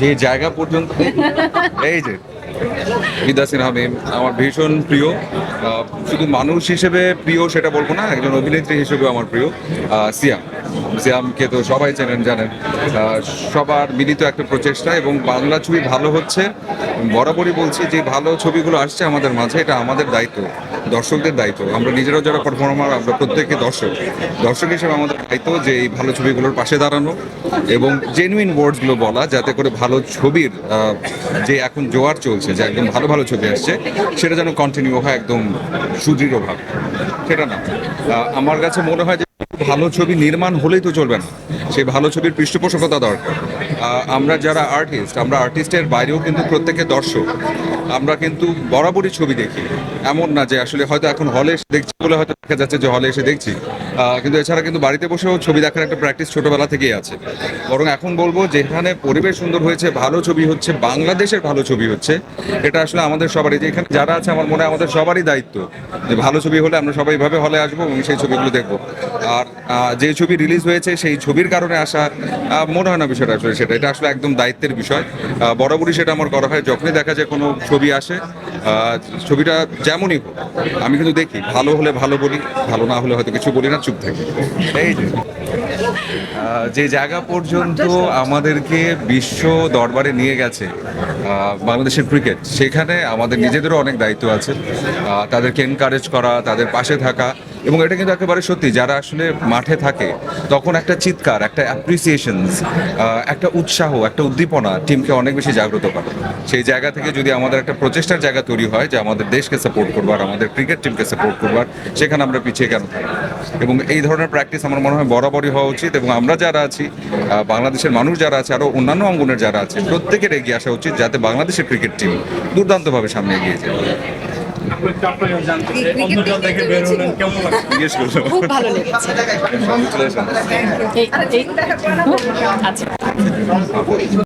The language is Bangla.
যে জায়গা পর্যন্ত এই যে বিদ্যাসিন মেম আমার ভীষণ প্রিয়। শুধু মানুষ হিসেবে প্রিয় সেটা বলব না একজন অভিনেত্রী হিসেবেও আমার প্রিয় সিয়াম। সিয়ামকে তো সবাই চেনেন জানেন। সবার মিলিত একটা প্রচেষ্টা এবং বাংলা ছবি ভালো হচ্ছে। বরাবরই বলছি, যে ভালো ছবিগুলো আসছে আমাদের মাঝে, এটা আমাদের দায়িত্ব, দর্শকদের দায়িত্ব। আমরা নিজেরাও যারা পারফর্মার আমরা প্রত্যেকে দর্শক। দর্শক হিসেবে আমাদের দায়িত্ব যে এই ভালো ছবিগুলোর পাশে দাঁড়ানো এবং জেনুইন ওয়ার্ডসগুলো বলা, যাতে করে ভালো ছবির যে এখন জোয়ার চলছে, যে একদম ভালো ভালো ছবি আসছে, সেটা যেন কন্টিনিউ হয় একদম সুদৃঢ়ভাবে। সেটা না। আমার কাছে মনে হয় যে ভালো ছবি নির্মাণ হলেই তো চলবে না। সেই ভালো ছবির পৃষ্ঠপোষকতা দরকার। আমরা যারা আর্টিস্ট আমরা আর্টিস্টের বাইরেও কিন্তু প্রত্যেকে দর্শক। আমরা কিন্তু বরাবরই ছবি দেখি। এমন না যে আসলে হয়তো এখন হলে এসে দেখছি বলে হয়তো দেখা যাচ্ছে যে হলে এসে দেখছি। কিন্তু এছাড়া কিন্তু বাড়িতে বসেও ছবি দেখার একটা প্র্যাকটিস ছোটবেলা থেকেই আছে। বরং এখন বলব যেখানে পরিবেশ সুন্দর হয়েছে, ভালো ছবি হচ্ছে, বাংলাদেশের ভালো ছবি হচ্ছে, এটা আসলে আমাদের সবারই যে এখানে যারা আছে, আমার মনে হয় আমাদের সবারই দায়িত্ব। যে ভালো ছবি হলে আমরা সবাই ভাবে হলে আসব এবং সেই ছবিগুলো দেখব। আর যে ছবি রিলিজ হয়েছে সেই ছবির কারণে আসা মনে হয় না বিষয়টা আসলে সেটা। এটা আসলে একদম দায়িত্বের বিষয়। বরাবরই সেটা আমার করা হয় যখনই দেখা যায় কোনো ছবি আসে। ছবিটা যেমনই হোক, আমি কিন্তু দেখি, ভালো হলে ভালো বলি, ভালো না হলে হয়তো কিছু বলি না, চুপ থাকি। এই যে যে জায়গা পর্যন্ত আমাদেরকে বিশ্ব দরবারে নিয়ে গেছে বাংলাদেশের ক্রিকেট সেখানে আমাদের নিজেদেরও অনেক দায়িত্ব আছে। তাদেরকে এনকারেজ করা, তাদের পাশে থাকা এবং এটা কিন্তু একেবারে সত্যি, যারা আসলে মাঠে থাকে, তখন একটা চিৎকার, একটা অ্যাপ্রিসিয়েশন একটা উৎসাহ, একটা উদ্দীপনা টিমকে অনেক বেশি জাগ্রত করে। সেই জায়গা থেকে যদি আমাদের একটা প্রচেষ্টার জায়গা তৈরি হয় যে আমাদের দেশকে সাপোর্ট করবার আমাদের ক্রিকেট টিমকে সাপোর্ট করবার সেখানে আমরা পিছিয়ে কেন থাকি এবং এই ধরনের প্র্যাকটিস আমার মনে হয় বরাবরই হওয়া উচিত এবং আমরা যারা আছি বাংলাদেশের মানুষ যারা আছে আরও অন্যান্য অঙ্গনের যারা আছে, প্রত্যেকের এগিয়ে আসা উচিত যাতে বাংলাদেশের ক্রিকেট টিম দুর্দান্তভাবে সামনে এগিয়ে যায়। খুব ভালো লেগেছে। আচ্ছা।